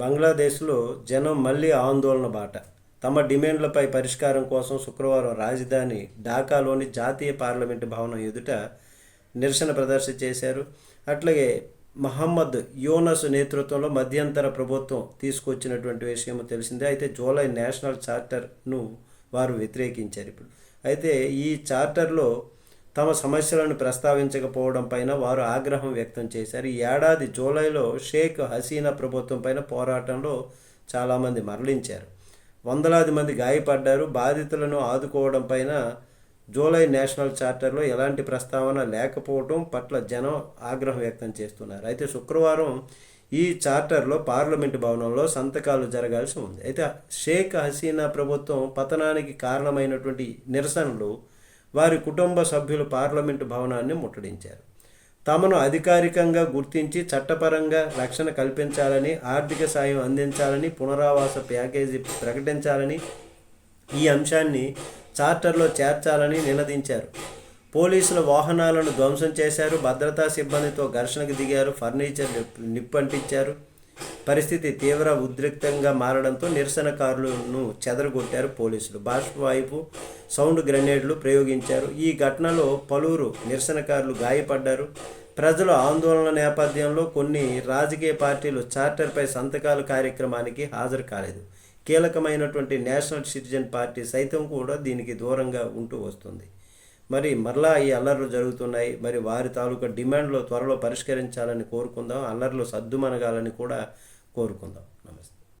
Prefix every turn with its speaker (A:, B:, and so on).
A: బంగ్లాదేశ్లో జనం మళ్ళీ ఆందోళన బాట. తమ డిమాండ్లపై పరిష్కారం కోసం శుక్రవారం రాజధాని ఢాకాలోని జాతీయ పార్లమెంటు భవనం ఎదుట నిరసన ప్రదర్శన చేశారు. అట్లాగే మహమ్మద్ యోనస్ నేతృత్వంలో మధ్యంతర ప్రభుత్వం తీసుకొచ్చినటువంటి విషయం తెలిసిందే. అయితే జూలై నేషనల్ చార్టర్ను వారు వ్యతిరేకించారు ఇప్పుడు. అయితే ఈ చార్టర్లో తమ సమస్యలను ప్రస్తావించకపోవడం పైన వారు ఆగ్రహం వ్యక్తం చేశారు. ఈ ఏడాది జూలైలో షేక్ హసీనా ప్రభుత్వం పైన పోరాటంలో చాలామంది మరణించారు వందలాది మంది గాయపడ్డారు. బాధితులను ఆదుకోవడం పైన జూలై నేషనల్ చార్టర్లో ఎలాంటి ప్రస్తావన లేకపోవడం పట్ల జనం ఆగ్రహం వ్యక్తం చేస్తున్నారు. అయితే శుక్రవారం ఈ చార్టర్లో పార్లమెంటు భవనంలో సంతకాలు జరగాల్సి ఉంది. అయితే షేక్ హసీనా ప్రభుత్వం పతనానికి కారణమైనటువంటి నిరసనలు వారి కుటుంబ సభ్యులు పార్లమెంటు భవనాన్ని ముట్టడించారు. తమను అధికారికంగా గుర్తించి చట్టపరంగా రక్షణ కల్పించాలని ఆర్థిక సాయం అందించాలని పునరావాస ప్యాకేజీ ప్రకటించాలని ఈ అంశాన్ని చార్టర్లో చేర్చాలని నినదించారు. పోలీసుల వాహనాలను ధ్వంసం చేశారు. భద్రతా సిబ్బందితో ఘర్షణకు దిగారు. ఫర్నిచర్ నిప్పంటించారు. పరిస్థితి తీవ్ర ఉద్రిక్తంగా మారడంతో నిరసనకారులను చెదరగొట్టారు పోలీసులు. బాష్పవాయువు సౌండ్ గ్రెనేడ్లు ప్రయోగించారు. ఈ ఘటనలో పలువురు నిరసనకారులు గాయపడ్డారు. ప్రజల ఆందోళన నేపథ్యంలో కొన్ని రాజకీయ పార్టీలు చార్టర్పై సంతకాల కార్యక్రమానికి హాజరు కాలేదు. కీలకమైనటువంటి నేషనల్ సిటిజన్ పార్టీ సైతం కూడా దీనికి దూరంగా ఉంటూ వస్తుంది. మరి మరలా ఈ అల్లర్లు జరుగుతున్నాయి. మరి వారి తాలూకా డిమాండ్లో త్వరలో పరిష్కరించాలని కోరుకుందాం. అల్లర్లు సద్దుమనగాలని కూడా కోరుకుందాం నమస్తే